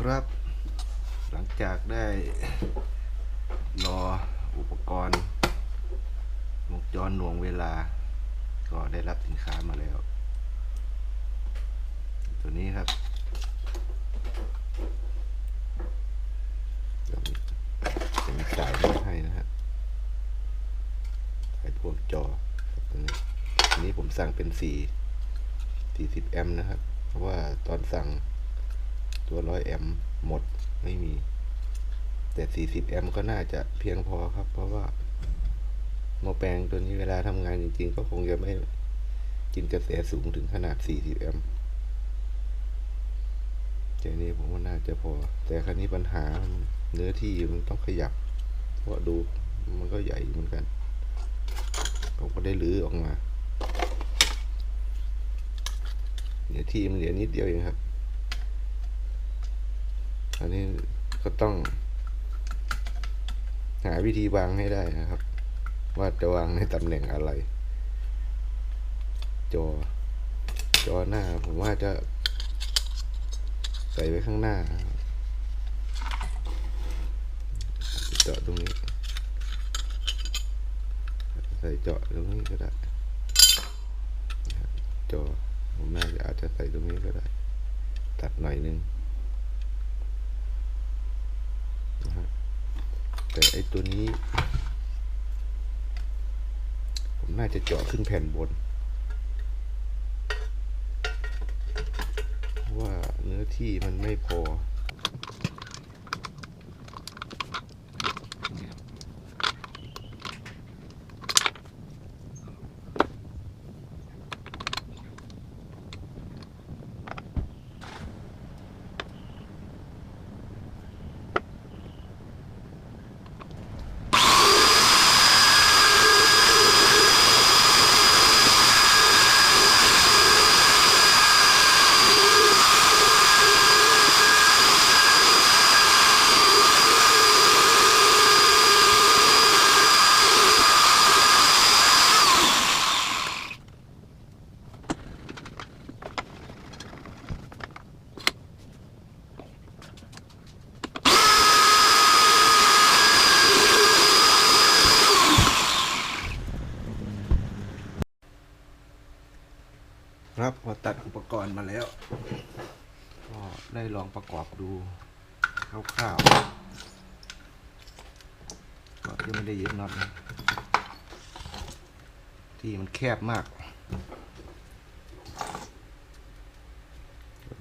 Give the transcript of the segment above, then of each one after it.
ครับ หลังจากได้รออุปกรณ์วงจรหน่วงเวลา ก็ได้รับสินค้ามาแล้ว ตัวนี้ครับจะมีจะมีสายมาให้นะฮะสายพวกจอตัวนี้อันนี้ผมสั่งเป็นสี่สี่สิบแอมป์นะครับ เพราะว่าตอนสั่ง ตัวร้อยแอมหมดไม่มี แต่40แอมก็น่าจะเพียงพอครับ เพราะว่าหม้อแปลงตัวนี้เวลาทำงานจริงๆ ก็คงจะไม่กินกระแสสูงถึงขนาด40แอมป์แต่นี้ผมว่าน่าจะพอ แต่ครั้นี้ปัญหาเนื้อที่มันต้องขยับ เพราะดูมันก็ใหญ่เหมือนกันผมก็ได้รื้อออกมาเนื้อที่มันเหลือนิดเดียวเองครับ อันนี้ก็ต้อง หาวิธีวางให้ได้นะครับ ว่าจะวางในตำแหน่งอะไร จอ จอหน้าผมว่าจะใส่ไว้ข้างหน้าเจาะตรงนี้ ใส่เจาะตรงนี้ก็ได้จอผมน่าจะอาจจะใส่ตรงนี้ก็ได้ ตัดหน่อยนึง นะฮะ แต่ไอตัวนี้ ผมน่าจะเจาะขึ้นแผ่นบน ว่าเนื้อที่มันไม่พอ ครับพอตัดอุปกรณ์มาแล้ว ก็ได้ลองประกอบดูคร่าวๆก็ยังไม่ได้ยึดน็อตนะที่มันแคบมาก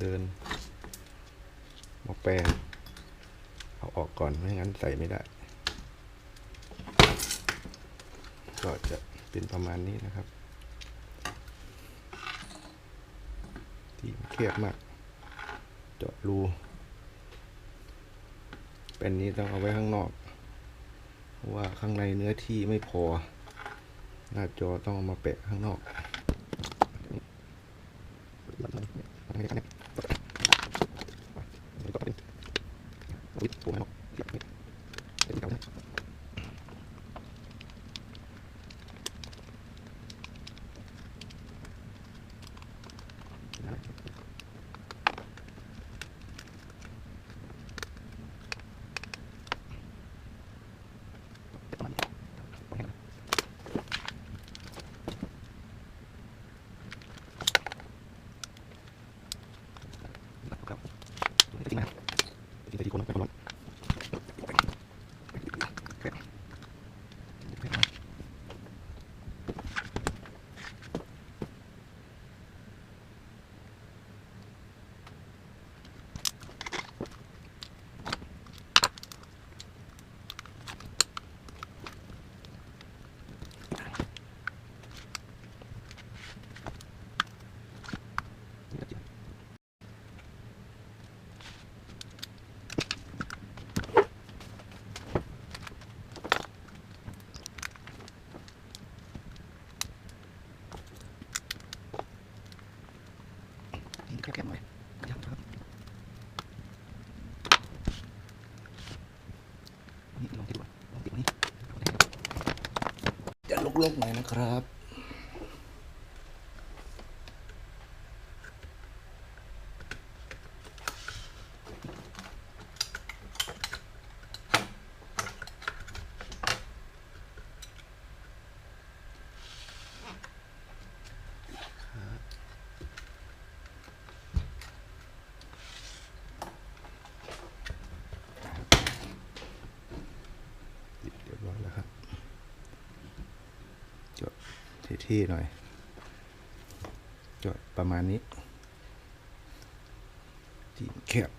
เดินมาแปลงเอาออกก่อนไม่งั้นใส่ไม่ได้ ก็จะเป็นประมาณนี้นะครับ ที่มัน แคบมาก เจาะรู เป็นนี้ต้องเอาไว้ข้างนอก เพราะว่าข้างในเนื้อที่ไม่พอ หน้าจอต้องเอามาแปะข้างนอก แคบๆหน่อยยับครับนี่ลองติดก่อนลองติดนี่ กโลกหน่อยนะครับ จดเท่ๆหน่อย จดประมาณนี้จีนแคบ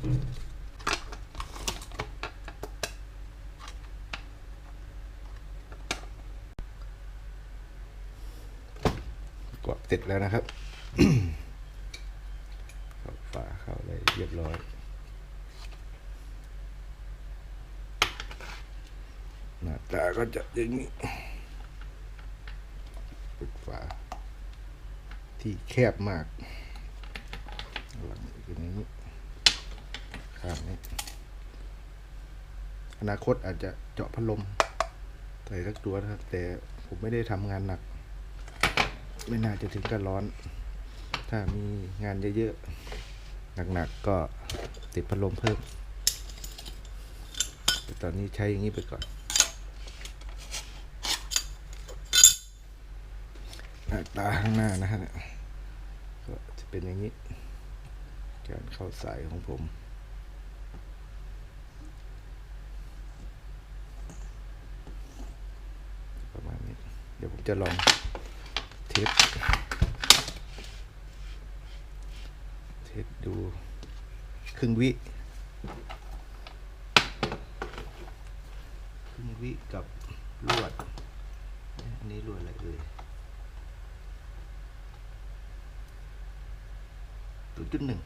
กดเสร็จแล้วนะครับเข้าฝาเข้าอะไรเรียบร้อยหน้าตาก็จะอย่างนี้ปิดฝา ที่แคบมากหลังเป็นอย่างนี้ ข้างนี้อนาคตอาจจะเจาะพัดลมใส่สักตัวนะครับ แต่ผมไม่ได้ทำงานหนัก ไม่น่าจะถึงกับร้อน ถ้ามีงานเยอะๆหนักๆก็ติดพัดลมเพิ่มแต่ตอนนี้ใช้อย่างนี้ไปก่อนตาข้างหน้านะฮะก็จะเป็นอย่างนี้ การเข้าสายของผม ประมาณนี้ เดี๋ยวผม จะลองเทสเทสดูครึ่งวิครึ่งวิกับลวด อันนี้ลวดอะไรเอ่ยศูนย์จุดหนึ่ง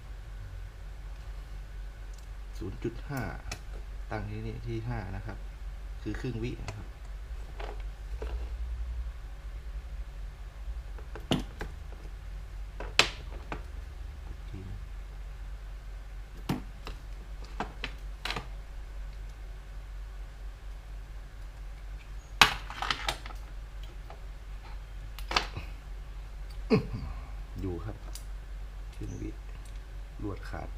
ศูนย์จุดห้าตั้งที่นี่ที่ห้านะครับ คือครึ่งวินะครับ ทีนึงอยู่ครับครึ่ งวิลวดขาด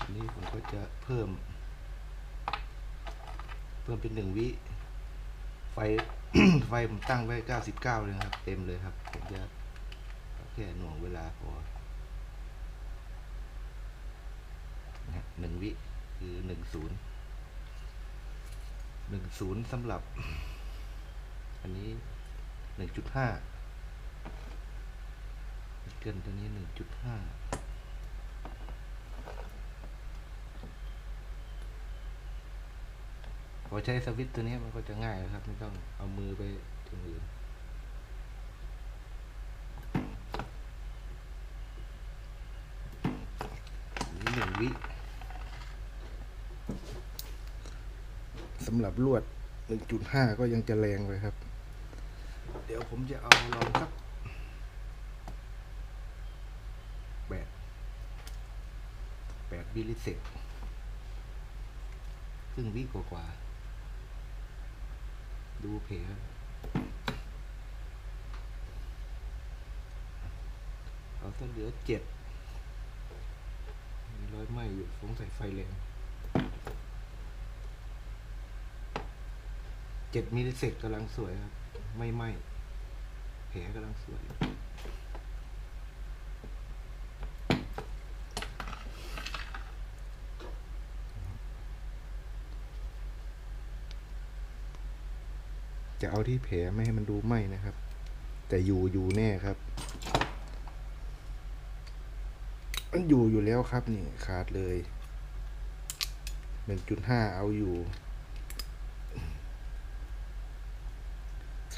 อันนี้ผมก็จะเพิ่ม เพิ่มเป็นหนึ่งวิ ไฟ ไฟผมตั้งไว้เก้าสิบเก้าเลยนะครับ เต็มเลยครับ ผมจะแค่หน่วงเวลาพอนะหนึ่งวิคือหนึ่งศูนย์หนึ่งศูนย์สำหรับ อันนี้ หนึ่งจุดห้าเกินตัวนี้หนึ่งจุดห้าพอใช้สวิตตัวนี้มันก็จะง่ายนะครับ ไม่ต้องเอามือไปตรงอื่นนี่หนึ่งวิสำหรับลวด 1.5 ก็ยังจะแรงไปครับ ดี๋ยวผมจะเอาลองสักแปดแปดวิลิเศษครึ่งวิกว่าๆดูเพลเอาถ้าเหลือเจ็ดมีร้อยไหม้อยู่สงสัยไฟแรงเจ็ดมิลลิเซกกำลังสวยครับ ไม่ไหม้ แผลกำลังสวยจะเอาที่แผลไม่ให้มันดูไหม้นะครับ แต่อยู่อยู่แน่ครับมันอยู่อยู่แล้วครับนี่ขาดเลยหนึ่งจุดห้าเอาอยู่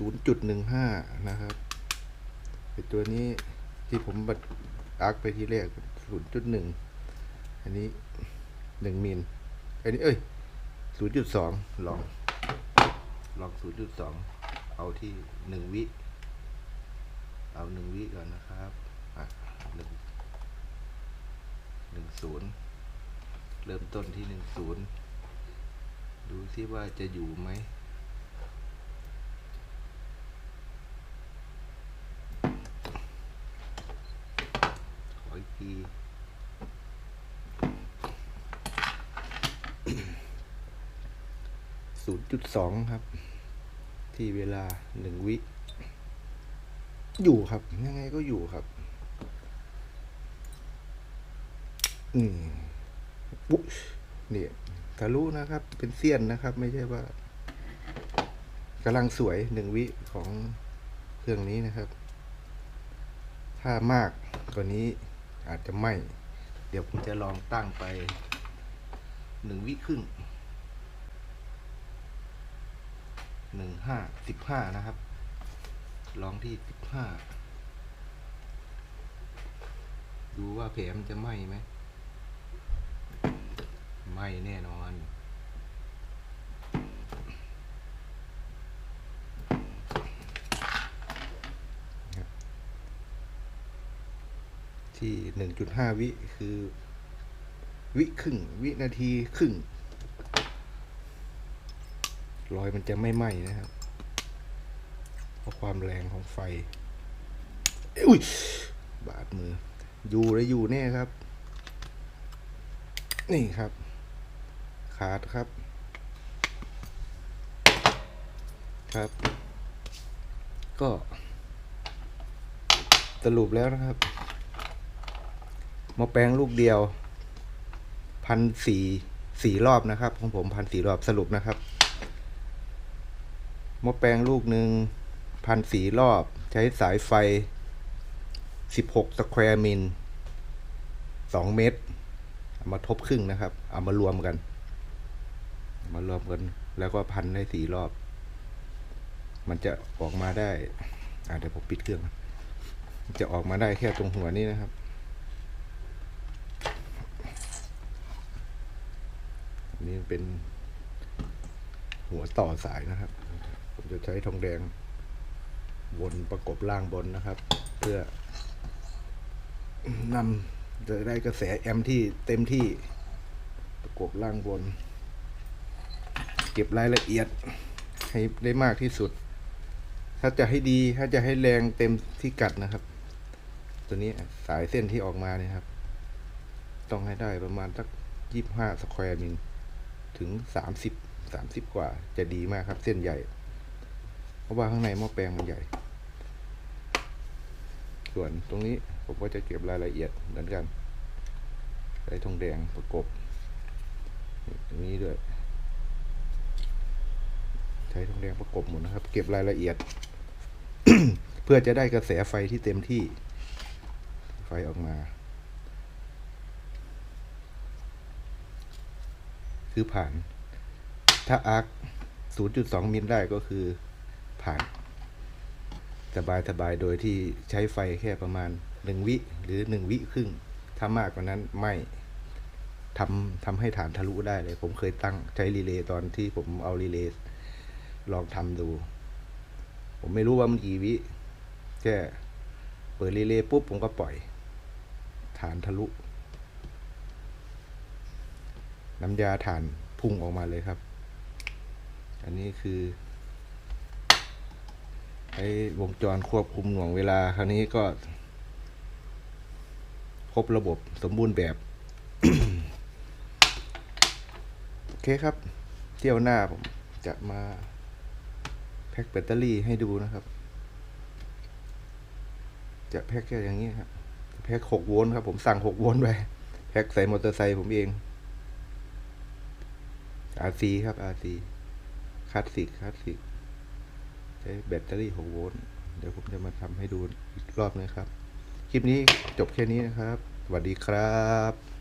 ศูนย์จุดหนึ่งห้านะครับไอตัวนี้ที่ผมบัดอาร์คไปที่แรกศูนย์จุดหนึ่งอันนี้หนึ่งมิลอันนี้เอ้ยศูนย์จุดสองลอง ลองศูนย์จุดสองเอาที่หนึ่งวิ เอาหนึ่งวิก่อนนะครับอะหนึ่งหนึ่งศูนย์เริ่มต้นที่หนึ่งศูนย์ดูซิว่าจะอยู่ไหม ขออีก ทีศูนย์จุดสองครับ ที่เวลาหนึ่งวิ อยู่ครับ ยังไงก็อยู่ครับ อืมปุ๊บเนี่ยทะลุนะครับ เป็นเสี้ยนนะครับ ไม่ใช่ว่ากำลังสวยหนึ่งวิของเครื่องนี้นะครับ ถ้ามากกว่านี้ อาจจะไหมเดี๋ยวผมจะลองตั้งไปหนึ่งวิครึ่งหนึ่งห้าสิบห้านะครับ ลองที่สิบห้าดูว่าแผลมันจะไหม้ไหมไหม้แน่นอน ที่หนึ่งจุดห้าวิคือ วิครึ่ง วินาทีครึ่งรอยมันจะไม่ไหม้นะครับ เพราะความแรงของไฟ อุ้ย บาดมือ อยู่และอยู่แน่ครับ นี่ครับ ขาดครับ ครับ ก็ สรุปแล้วนะครับ หมาแปลงลูกเดียวพันสี่สี่รอบนะครับของผมพันสี่รอบสรุปนะครับหม้อแปลงลูกหนึ่งพันสี่รอบ ใช้สายไฟสิบหกสแควร์มิลสองเมตรเอามาทบครึ่งนะครับ เอามารวมกันามารวมกัน แล้วก็พันได้สี่รอบ มันจะออกมาได้ อ่าเดี๋ยวผมปิดเครื่อง จะออกมาได้แค่ตรงหัวนี้นะครับ นนี้เป็นหัวต่อสายนะครับ ผมจะใช้ทองแดง วนประกบล่างบนนะครับ เพื่อนำจะได้กระแสแอมป์ที่เต็มที่ประกบล่างบน เก็บรายละเอียดให้ได้มากที่สุด ถ้าจะให้ดีถ้าจะให้แรงเต็มที่กัดนะครับ ตัวนี้สายเส้นที่ออกมาเนี่ยครับ ต้องให้ได้ประมาณสักยี่ห้าสแควร์มิล ถึงสามสิบสามสิบกว่าจะดีมากครับ เส้นใหญ่ เพราะว่าข้างในหม้อแปลงมันใหญ่ ส่วนตรงนี้ผมก็จะเก็บรายละเอียดเหมือนกันใช้ทองแดงประกบนี่ตรงนี้ด้วย ใช้ทองแดงประกบหมดนะครับ เก็บรายละเอียด เพื่อจะได้กระแสไฟที่เต็มที่ ไฟออกมา คือผ่าน ถ้าอาร์ค0.2 มิลได้ก็คือผ่าน สบายสบายโดยที่ใช้ไฟแค่ประมาณ 1 วิหรือ 1 วิครึ่ง ถ้ามากกว่านั้นไม่ทำทำให้ฐานทะลุได้เลย ผมเคยตั้งใช้รีเลย์ตอนที่ผมเอารีเลย์ลองทำดู ผมไม่รู้ว่ามันกี่วิ แค่เปิดรีเลย์ปุ๊บผมก็ปล่อย ฐานทะลุ น้ำยาฐานพุ่งออกมาเลยครับ อันนี้คือไอ้วงจรควบคุมหน่วงเวลาคราวนี้ก็ ครบระบบสมบูรณ์แบบ โอเคครับ เที่ยวหน้าผมจะมาแพ็คแบตเตอรี่ให้ดูนะครับ จะแพ็คแค่อย่างนี้ครับแพ็คหกโวลต์ครับ ผมสั่งหกโวลต์ไปแพ็คใส่มอเตอร์ไซค์ผมเอง RC ครับ RC คลาสสิกคลาสสิกใช้แบตเตอรี่6โวลต์เดี๋ยวผมจะมาทำให้ดูอีกรอบนึงครับ คลิปนี้จบแค่นี้นะครับ สวัสดีครับ